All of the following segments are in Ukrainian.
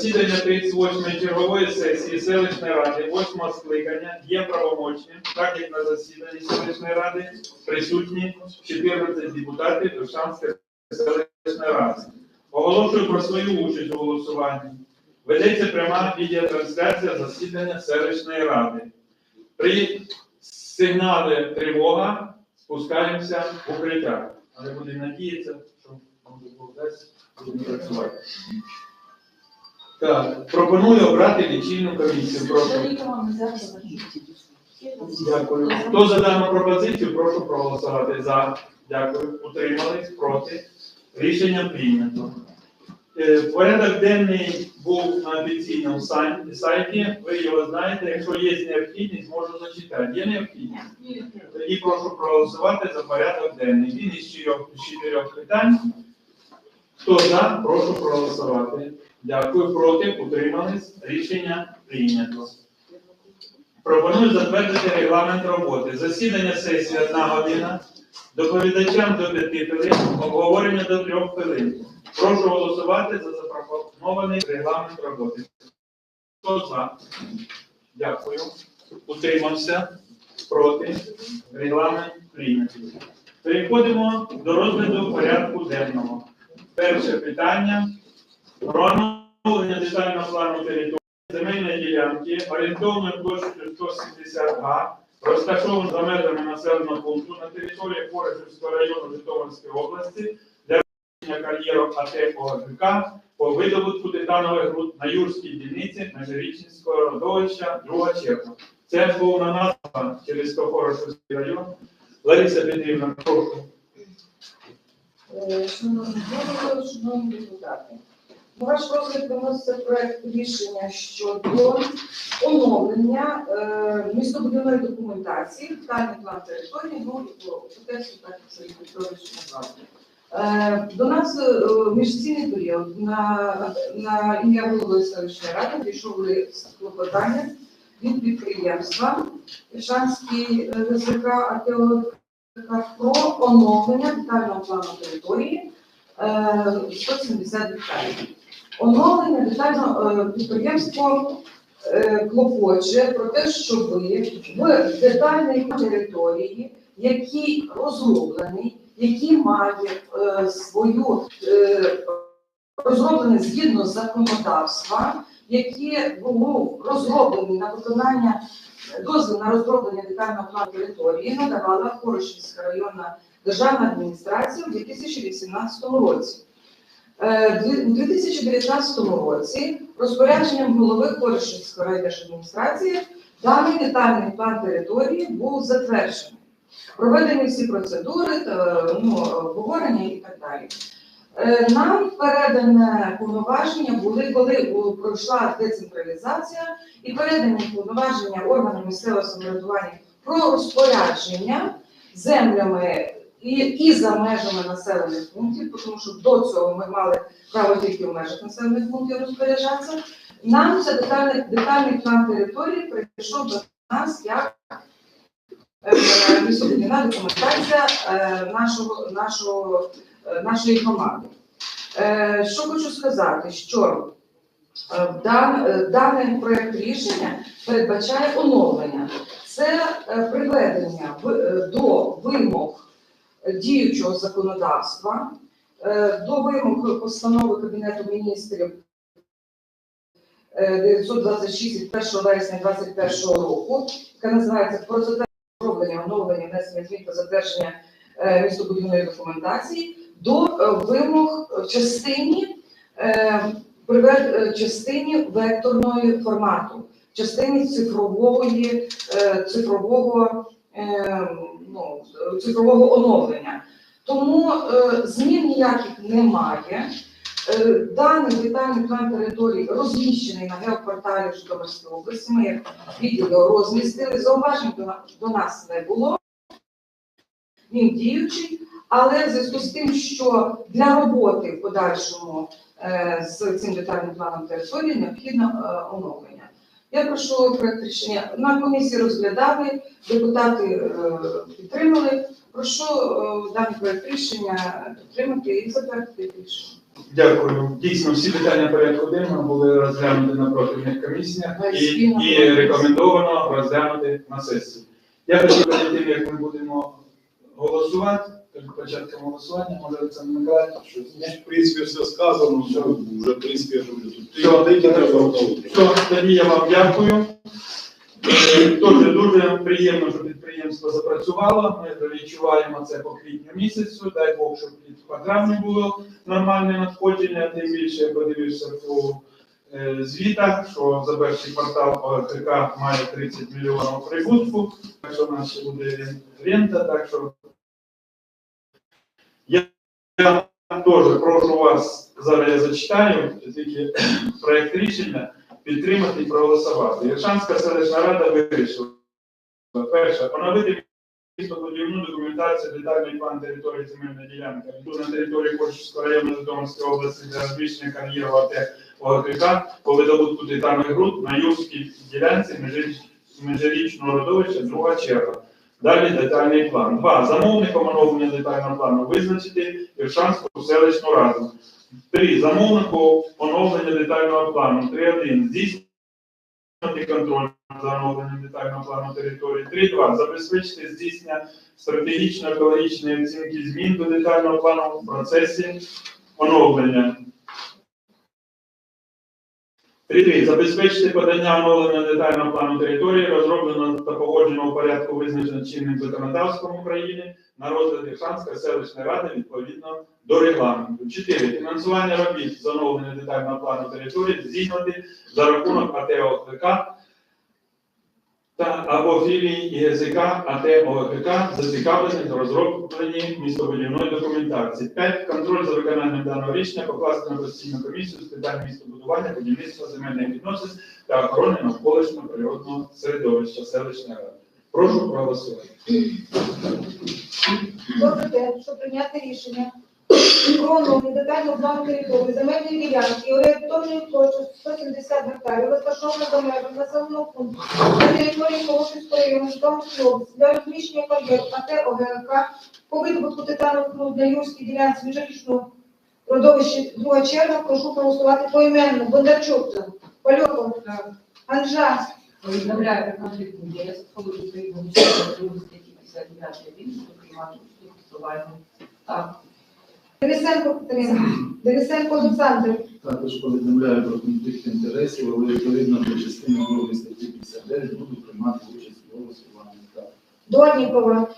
Засідання 38-ї чергової сесії селищної ради 8 скликання є правомочним, так як на засіданні селищної ради присутні 14 депутатів Душанської селищної ради. Оголошую про свою участь у голосуванні. Ведеться пряма відеотрансляція засідання селищної ради. При сигналі тривога спускаємося в укриття. Але будемо надіятися, що дасть, працювати. Так, пропоную обрати лічильну комісію. Прошу. Дякую. Хто за дану пропозицію, прошу проголосувати за. Дякую. Утримались, проти. Рішення прийнято. Е, Порядок денний був на офіційному сайті. Ви його знаєте. Якщо є необхідність, можу зачитати. Є необхідність? Тоді прошу проголосувати за порядок денний. Він із чотирьох, чотирьох питань. Хто за, прошу проголосувати. Дякую. Проти, утримались. Рішення прийнято. Пропоную затвердити регламент роботи. Засідання сесії одна година. Доповідачам до 5 хвилин, обговорення до 3 хвилин. Прошу голосувати за запропонований регламент роботи. Хто за? Дякую. Утримався. Проти. Регламент прийнятий. Переходимо до розгляду порядку денного. Перше питання про оновлення детального плану території земельної ділянки орієнтовною площею 170 га, за межами населеного пункту на території Порохівського району Житомирської області для вирішення кар'єру АТ ОГК по видобутку титанових руд на Юрській дільниці Межирічинського родовища друга черга. Це повна назва через Порохівський район. Лариса Петрівна, прошу. Е, Шановні депутати, ваш розгляд виноситься проект рішення щодо оновлення е, містобудівної документації, детальний план території, ну і по тексту, так як Сергій Петрович назвав. Е, До нас е, міжсесійний період на, на ім'я голови селищної ради дійшов лист клопотання від підприємства Шанський е, ГЗК АТО про оновлення детального плану території е, 170 гектарів. Оновлення детального е, підприємство е, клопоче про те, щоб в детальній території, який розроблений, який має е, свою е, розроблений згідно законодавства, яке було розроблений на виконання дозвіл на розроблення детального плану території надавала Хорошівська районна державна адміністрація у 2018 році. Е, У 2019 році розпорядженням голови Хорошівської райдержадміністрації даний детальний план території був затверджений. Проведені всі процедури, ну, обговорення і так далі. Е, Нам передане повноваження були, коли е, пройшла децентралізація і передані повноваження органам місцевого самоврядування про розпорядження землями і, і за межами населених пунктів, тому що до цього ми мали право тільки в межах населених пунктів розпоряджатися. Нам це детальний, детальний план території прийшов до нас як е, містобудівна документація е, нашого, нашого, е, нашої громади. Е, Що хочу сказати, що дан- Даний проект рішення передбачає оновлення. Це приведення до вимог діючого законодавства, е, до вимог постанови Кабінету міністрів е, 926 від 1 вересня 2021 року, яка називається про оновлення, внесення змін та затвердження е, містобудівної документації до е, вимог частині е, е, частині векторної формату, частині е, цифрового, е, ну, цифрового оновлення. Тому е, змін ніяких немає. Е, Даний детальний план території розміщений на геопорталі Житомирської області. Ми як відділ розмістили. Зауважень до, до нас не було. Він діючий, але в зв'язку з тим, що для роботи в подальшому е, з цим детальним планом території необхідно е, оновлення. Я прошу проект рішення на комісії розглядали, депутати е, підтримали. Прошу е, даний проект рішення підтримати і затвердити рішення. Дякую. Дійсно, всі питання порядку денного були розглянуті на профільних комісіях і, і рекомендовано розглянути на сесії. Я хотів перед тим, як ми будемо голосувати, перед початком голосування, може Миколаївич, щось Ну, в принципі, все сказано, все, вже, в принципі, я говорю, тут Все. години треба. Все, тоді я вам дякую. Е, Дуже дуже приємно, що підприємство запрацювало. Ми відчуваємо це по квітню місяцю. Дай Бог, щоб і по травні було нормальне надходження. Тим більше я подивився по е, звітах, що за перший квартал ОГК має 30 мільйонів прибутку. Так що в нас ще буде рен- рента. Так що я теж прошу вас, зараз я зачитаю тільки проект рішення підтримати і проголосувати. Іршанська селищна рада вирішила. Перше, поновити містобудівну документацію, детальний план території земельної ділянки. На території Кошівського району Житомирської області для розміщення кар'єру АТ ОГК по видобутку титанових руд на Юрській ділянці межирічного родовища друга черга. Далі детальний план. Два. Замовником оновлення детального плану визначити Іршанську селищну раду. Три. Замовнику оновлення детального плану. 3.1. Здійснювати контроль за оновленням детального плану території. 3.2. Забезпечити здійснення стратегічно-екологічної оцінки змін до детального плану в процесі оновлення. 3.3. Забезпечити подання оновлення детального плану території, розроблено та погоджено у порядку визначено чинним законодавством України на розгляд Іршанської селищної ради відповідно до регламенту. 4. Фінансування робіт з оновлення детального плану території здійснити за рахунок АТО та або філії ІГЗК АТ ОГК зацікавлених в розробленні містобудівної документації. 5. Контроль за виконанням даного рішення покласти на постійну комісію з питань містобудування, будівництва земельних відносин та охорони навколишнього природного середовища селищної ради. Прошу проголосувати. За те, щоб прийняти рішення про оновлення детального плану території земельної ділянки орієнтовною площею 170 гектарів, розташовано за межами населеного пункту на території Колошівського району Житомирської області для розміщення кар'єр АТ ОГК по видобутку титанових руд на Юрській ділянці міжрічного родовища друга черга, прошу проголосувати поіменно. Бондарчук, Польотов, Анжа, Повідомляю про конфлікт інтересів, коли відповідно до статті 59 він приймати голосування. Так. Денисенко Катерина, Денисенко Олександр, Також повідомляю про конфлікт інтересів, але відповідно до частини 2 статті 59 буду приймати участь у голосуванні. Дорнікова,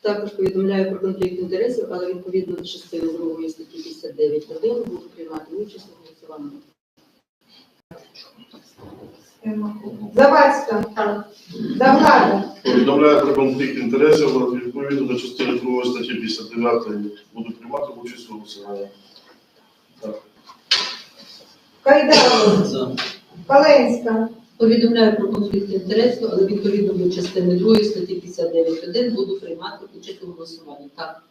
Також повідомляю про конфлікт інтересів, але відповідно до частини 2 статті 59.1 буду приймати участь у голосуванні. Завадська, Завгада, Повідомляю про конфлікт інтересів, але відповідно до частини 2 статті 59 буду участь у голосуванні. Кайдарова, Каленська, Повідомляю про конфлікт інтересів, але відповідно до частини 2 статті 59.1 буду приймати участь у голосуванні. Так.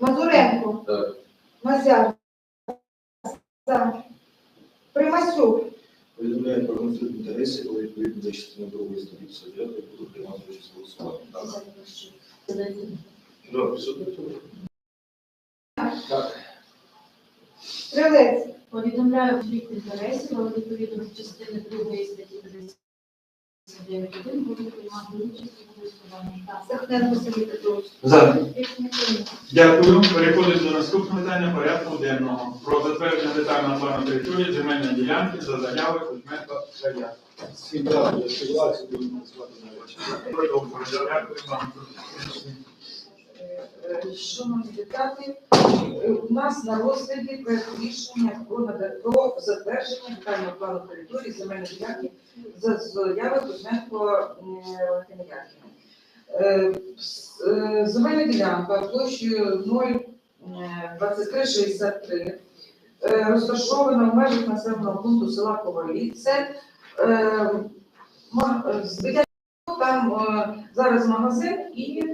Мазуренко, Так. Мазяр, За, Примасюк, Повідомляю про конфлікт інтересів, але відповідно до частини 2 статті 59 буду приймати участь у голосуванні. Да, присутні. Стрелець, Повідомляю конфлікт інтересів, але відповідно до частини 2 статті 59 буду приймати участь у голосуванні. Так. Сахненко Сергій Петрович. За. Дякую. Переходимо до наступного питання порядку денного. Про затвердження детального плану території земельної ділянки за заявою Кузьменко Шаря. Всім дякую, що власне будемо працювати на. Продовжуємо. Дякую вам. Е, Шановні депутати, е, у нас на розгляді проект рішення про затвердження детального плану території земельної ділянки за заяви Кузьменко Валентини Яркіна. Е, е, Земельна ділянка площею 02363 е, розташована в межах населеного пункту села Ковалі. Це е, е, там е, зараз магазин і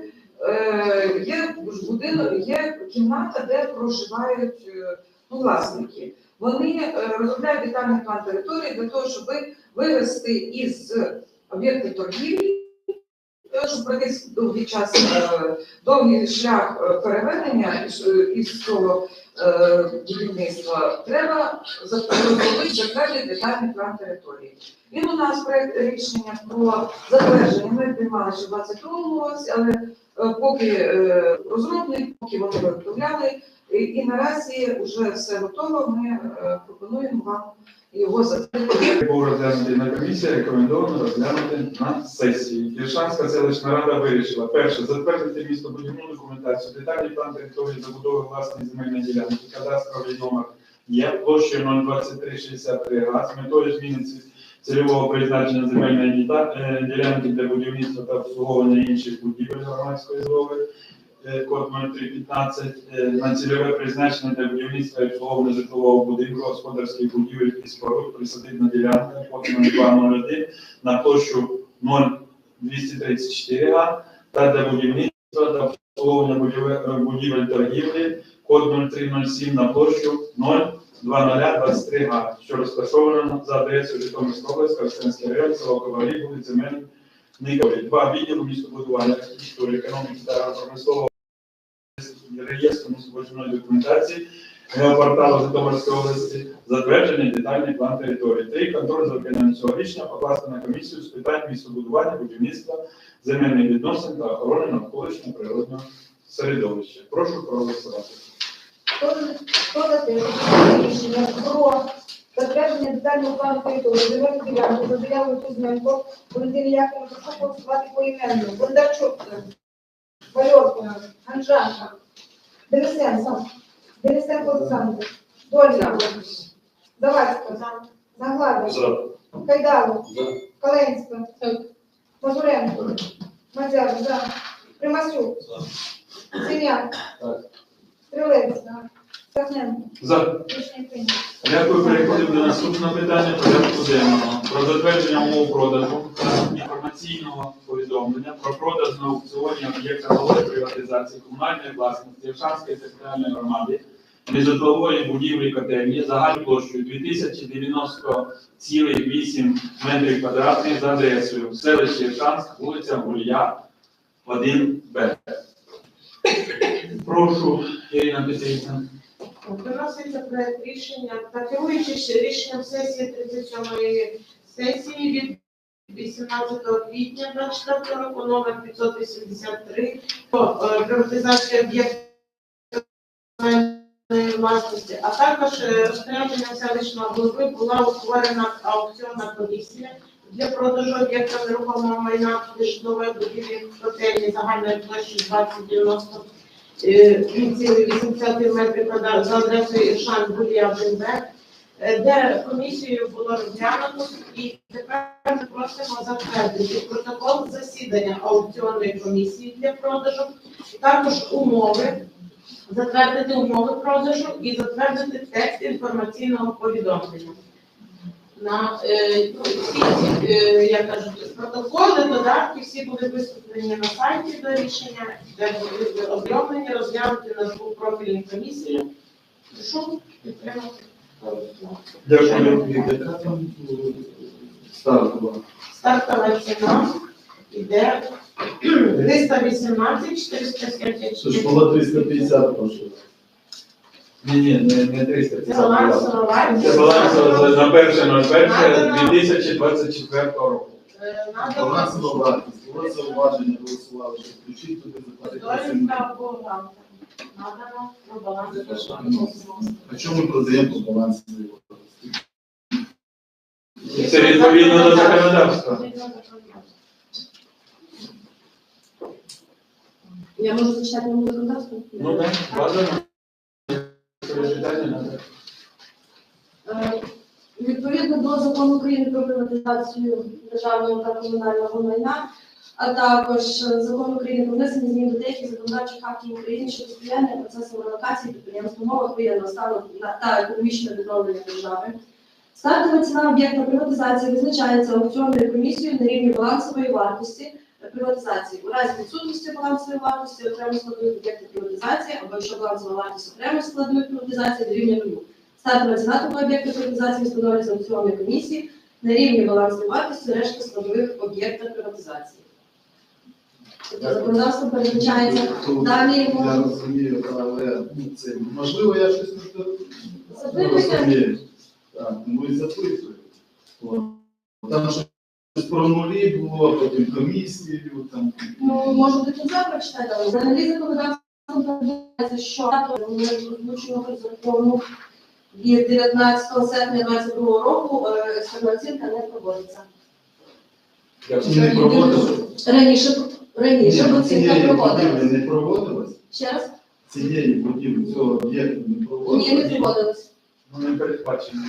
Е, є будинок, є кімната, де проживають е, ну, власники. Вони е, розробляють детальний план території для того, щоб вивести із об'єктів торгівлі, щоб пройти довгий час, довгий шлях переведення із, цього будівництва, треба зробити затвердити детальний план території. Він у нас проект рішення про затвердження ми приймали ще в 22 році, але поки е, розробник, поки вони виготовляли, і, наразі вже все готово. Ми е, пропонуємо вам його затвердити. Був розглянутий на комісії, рекомендовано розглянути на сесії. Іршанська селищна рада вирішила перше затвердити містобудівну документацію, детальний план території забудови власної земельної ділянки, кадастровий номер є площею 02363 га з метою зміни цільового призначення земельної е, ділянки для будівництва та обслуговування інших будівель громадської злови. е, Код 0315 е, на цільове призначення для будівництва і обслуговування житлового будинку, господарських будівель і споруд присадибна ділянка код 0201 на площу 0234 га та для будівництва та обслуговування будівель, торгівлі код 0307 на площу 02023 га, що розташована за адресою Житомирська область, Коростенський район, село Ковалі, вулиця Мельникові. Два відділу містобудування, архітектури, економіки та промислового реєстру містобудівної документації, геопорталу Житомирської області, затверджений детальний план території. Три контроль за виконанням цього рішення покласти на комісію з питань містобудування, будівництва, земельних відносин та охорони навколишнього природного середовища. Прошу проголосувати. Хто за- те, щоб рішення про затвердження детального плану території земельної ділянки за заявою Кузьменко, Валентини Яковлевна, прошу голосувати поіменно. Бондарчук, Вальовка, Анжанка, Денисенко, Денисенко Олександр, Дольна, Завадська, Заглада, Кайдалов, Каленська, Мазуренко, Мадяр. Примасюк, Синяк, Стрілець, Сахненко, За. рішення прийнято. Дякую. Переходимо до наступного питання порядку денного. Про затвердження умов продажу та інформаційного повідомлення про продаж на аукціоні об'єкта малої приватизації комунальної власності Іршанської територіальної громади нежитлової будівлі котельні загальною площею 2090,8 метрів квадратних за адресою селище Іршанськ, вулиця Гулія, 1Б. Прошу, Ірина Петрівна. Виноситься проект рішення та керуючись рішенням сесії 37-ї сесії від 18 квітня 24 року номер 583 про е, приватизацію об'єктів власності, а також е, розпорядженням селищного голови була утворена аукціонна комісія для продажу об'єкта нерухомого майна житлової будівлі котельні загальної площі 2090 3,8 метрів квадратних за адресою Іршан Гулія 1Б, е, де комісією було розглянуто і тепер ми просимо затвердити протокол засідання аукціонної комісії для продажу, також умови, затвердити умови продажу і затвердити текст інформаційного повідомлення. На е, ну, всі ці, е, як кажуть, протоколи, додатки, всі були виступлені на сайті до рішення, де були ознайомлені, розглянути на двох профільній комісії. Прошу підтримати. Дякую. Яка там ставка? Стартова ціна йде 318 Це ж 474. було 350 прошу. Ні, ні, не, не 350. Це балансова вартість. Це балансово на перше на перше 2024 року. Е, Балансова вартість. Було зауваження, голосували, що включіть туди заплатити. Довідка бухгалтера. Надано про вартість. А чому ми продаємо по балансовій вартості? Це відповідно до законодавства. Я можу зачитати вам законодавство? Ну так, бажано. Питання. Е, Відповідно до закону України про приватизацію державного та комунального майна, а також е, закону України про внесення змін до деяких законодавчих актів України щодо сприяння процесу релокації підприємств в умовах воєнного стану та економічного відновлення держави. Стартова ціна об'єкта приватизації визначається аукціонною комісією на рівні балансової вартості приватизації. У разі відсутності балансової вартості окремих складових об'єктів приватизації або якщо балансова вартість окремих складових приватизації дорівнює нулю. Стартова ціна об'єкта приватизації встановлюється аукціонної комісії на рівні балансової вартості решти складових об'єкта приватизації. Тобто законодавство передбачається далі Я можна розумію, але ну, це можливо, я щось не запитуйте. розумію. Так, ну і запитую. Там щось про нулі було, потім комісію, там. Ну, можу до кінця прочитати, але взагалі законодавством передбачається, що озвученого закону від 19 серпня 2022 року експертна оцінка не проводиться. Чи не проводилось? Раніше, раніше Ні, оцінка цієї будівлі проводилась. не проводилось? Ще раз? Цієї будівлі, цього об'єкту не проводилось? Ні, не проводилась. Ну, не передбачено.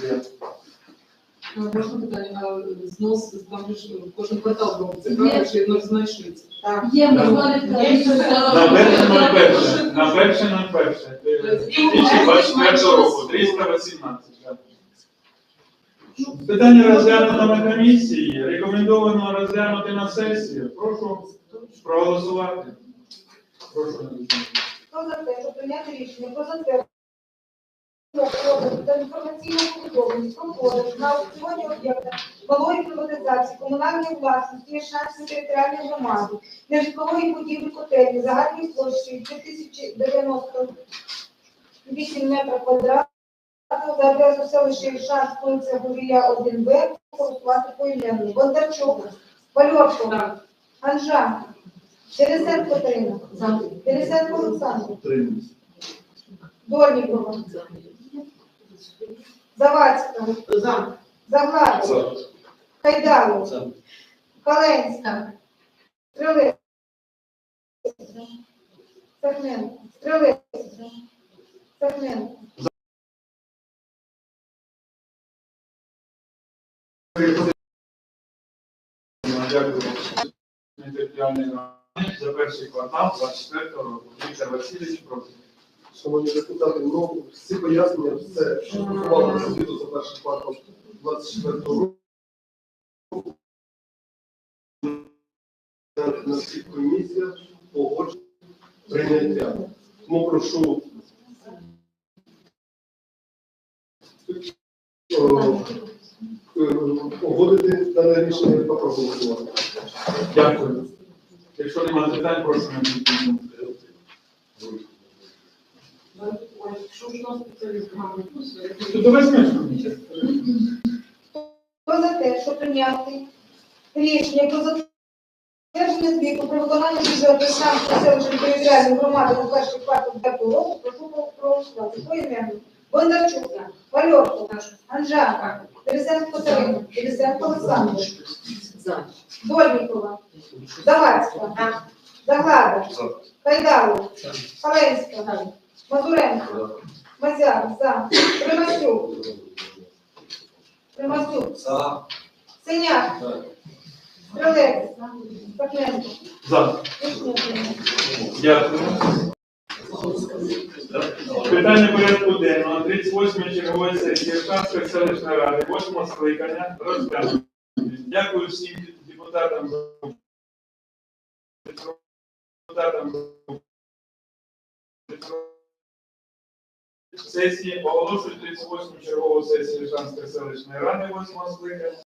Можна питання, а знос там ж кожен квартал робиться, правильно, чи знайшлися? Так. Є можливість. На перше, на перше, на перше, на перше. Е, 2024 року, 318. Питання розглянуто на комісії, рекомендовано розглянути на сесію. Прошу проголосувати. Прошу. Хто за те, щоб прийняти рішення про затвердження та інформаційну повідомленість про продаж на аукціоні об'єкта малої приватизації комунальної власності Єшанської територіальної громади нежитлової будівлі котельні загальною площею 2098 метрів квадратних за адресу селища Єшанськ, вулиця Гурія 1Б, голосувати поіменно. Бондарчук, Вальовко, Анжан, Денисенко Катерина, Денисенко Олександр, Утримуюсь. Завадська, За. Загладова, Кайдалов, За. Каленська, Сахненко, Сахненко, Дякую. За перший квартал 24 року. Віктор Васильович, прошу. Шановні депутати, ну всі пояснення, все, що стосувалося звіту за перший квартал 24 року. На- всіх комісіях погодження прийняття. Тому прошу погодити дане рішення та проголосувати. Дякую. Якщо немає питань, прошу на Хто за те, що прийняти рішення про затвердження звіту про виконання бюджету Станської селищної територіальної громади на перший квартал 5 року, прошу проголосувати. Поіменно. Бондарчук, Вальовко, Анжан, Денисенко Катерина, Денисенко Олександр, Дольнікова, Завадська, Заглада, За. Кайдалов, Халенська, Мазуренко, Мазяр, За, Примасюк, Примасюк, За. Синяк, Стрелець, Сахненко, За. Рішення прийнято. Дякую. Питання порядку денного. 38 чергової сесії Шанської селищної ради, 8 скликання. Розглянути. Дякую всім депутатам за депутатам сесії. Оголошую 38 чергову сесію Жанської селищної ради, 8 скликання.